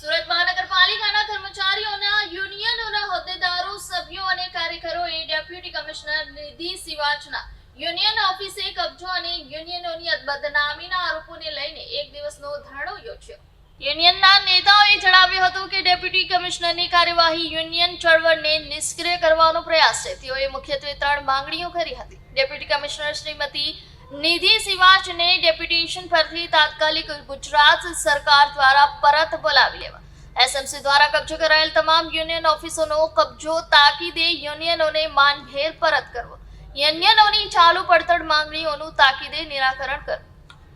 સુરત મહાનગરપાલિકાના કર્મચારીઓના, યુનિયનોના હોદ્દેદારો, સભ્યો અને કાર્યકરોએ ડેપ્યુટી કમિશનર નિધિ સિવાચના યુનિયન ઓફિસે કબજો અને યુનિયનોની બદનામીના આરોપોને લઈને એક દિવસનો ધરણો યોજ્યો. યુનિયનના નેતાઓએ જણાવ્યું હતું કે ડેપ્યુટી કમિશનરની કાર્યવાહી યુનિયન ચળવળને નિષ્ક્રિય કરવાનો પ્રયાસ છે. તેઓએ મુખ્યત્વે ત્રણ માંગણીઓ કરી હતી. ડેપ્યુટી કમિશનર શ્રીમતી નિધિ સિવાચને ડેપ્યુટેશન પરથી તાત્કાલિક ગુજરાત સરકાર દ્વારા પરત બોલાવી લેવા. એસએમસી દ્વારા કબજો કરાયેલ તમામ યુનિયન ઓફિસોનો કબજો તાકીદે યુનિયનોને માનભેર પરત કરવો. યુનિયનોની ચાલુ પડતર માંગણીઓનું તાકીદે નિરાકરણ કરવું.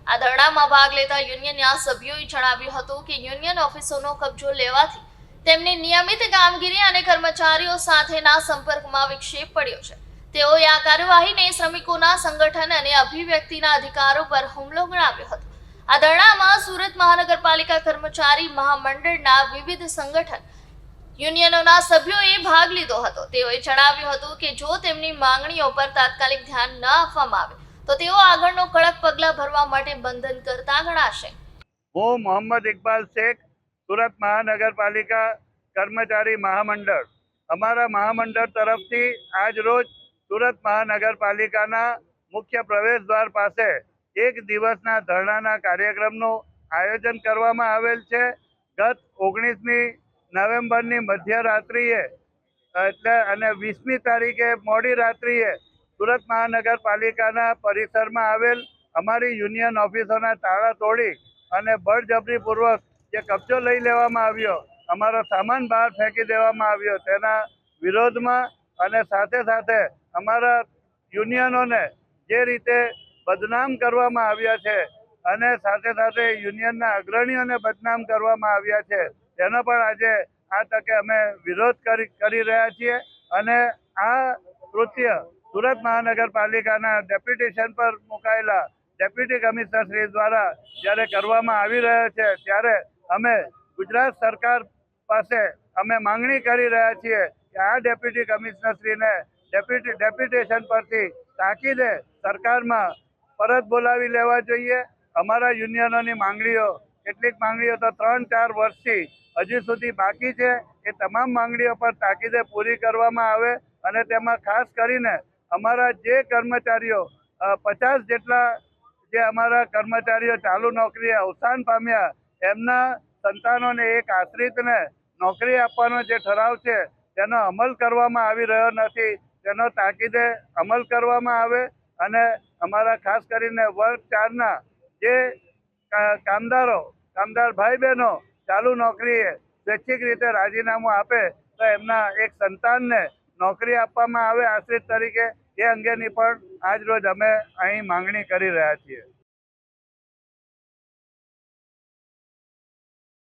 આ ધરણામાં ભાગ લેતા યુનિયનના સભ્યોએ જણાવ્યું હતું કે યુનિયન ઓફિસોનો કબજો લેવાથી તેમની નિયમિત કામગીરી અને કર્મચારીઓ સાથેના સંપર્કમાં વિક્ષેપ પડ્યો છે. તેઓએ આ કાર્યવાહીને શ્રમિકોના સંગઠન અને અભિવ્યક્તિના અધિકારો પર હુમલો ગણાવ્યો હતો. આ ધરણામાં સુરત મહાનગરપાલિકા કર્મચારી મહામંડળના વિવિધ સંગઠન યુનિયનોના સભ્યોએ ભાગ લીધો હતો. તેઓએ જણાવ્યું હતું કે જો તેમની માંગણીઓ પર તાત્કાલિક ધ્યાન ન આપવામાં આવે, તો તેઓ આગળનો કડક પગલાં ભરવા માટે બંધન કરતા ગણાશે. હું મોહમ્મદ ઇકબાલ શેખ, સુરત મહાનગરપાલિકા કર્મચારી મહામંડળ. અમારા મહામંડળ તરફથી આજ રોજ સુરત મહાનગરપાલિકાના મુખ્ય પ્રવેશ દ્વાર પાસે એક દિવસના ધરણાના કાર્યક્રમનું આયોજન કરવામાં આવેલ છે. ગત ઓગણીસમી નવેમ્બરની મધ્યરાત્રિએ, એટલે અને વીસમી તારીખે મોડી રાત્રિએ સુરત મહાનગરપાલિકાના પરિસરમાં આવેલ અમારી યુનિયન ઓફિસોના તાળા તોડી અને બળજબરીપૂર્વક જે કબજો લઈ લેવામાં આવ્યો, અમારો સામાન બહાર ફેંકી દેવામાં આવ્યો તેના વિરોધમાં અને સાથે સાથે અમારા યુનિયનોને જે રીતે બદનામ કરવામાં આવ્યા છે અને સાથે સાથે યુનિયનના અગ્રણીઓને બદનામ કરવામાં આવ્યા છે, તેનો પણ આજે આ તકે અમે વિરોધ કરી કરી રહ્યા છીએ અને આ કૃત્ય સુરત મહાનગરપાલિકાના ડેપ્યુટેશન પર મુકાયેલા ડેપ્યુટી કમિશનર શ્રી દ્વારા જ્યારે કરવામાં આવી રહ્યો છે, ત્યારે અમે ગુજરાત સરકાર પાસે અમે માંગણી કરી રહ્યા છીએ કે આ ડેપ્યુટી કમિશનર શ્રીને ડેપ્યુટી ડેપ્યુટેશન પરથી તાકીદે સરકારમાં પરત બોલાવી લેવા જોઈએ. અમારા યુનિયનોની માંગણીઓ, કેટલીક માંગણીઓ તો ત્રણ ચાર વર્ષથી હજી સુધી બાકી છે. એ તમામ માંગણીઓ પર તાકીદે પૂરી કરવામાં આવે અને તેમાં ખાસ કરીને અમારા જે કર્મચારીઓ પચાસ જેટલા જે અમારા કર્મચારીઓ ચાલુ નોકરીએ અવસાન પામ્યા, એમના સંતાનોને એક આશ્રિતને નોકરી આપવાનો જે ઠરાવ છે, તેનો અમલ કરવામાં આવી રહ્યો નથી. તેનો તાકીદે અમલ કરવામાં આવે અને અમારા ખાસ કરીને વર્ગ ચારના જે કામદારો, કામદાર ભાઈ બહેનો ચાલુ નોકરીએ સ્વૈચ્છિક રીતે રાજીનામું આપે તો એમના એક સંતાનને નોકરી આપવામાં આવે આશ્રિત તરીકે, એ અંગેની પણ આજ રોજ અમે અહીં માંગણી કરી રહ્યા છીએ.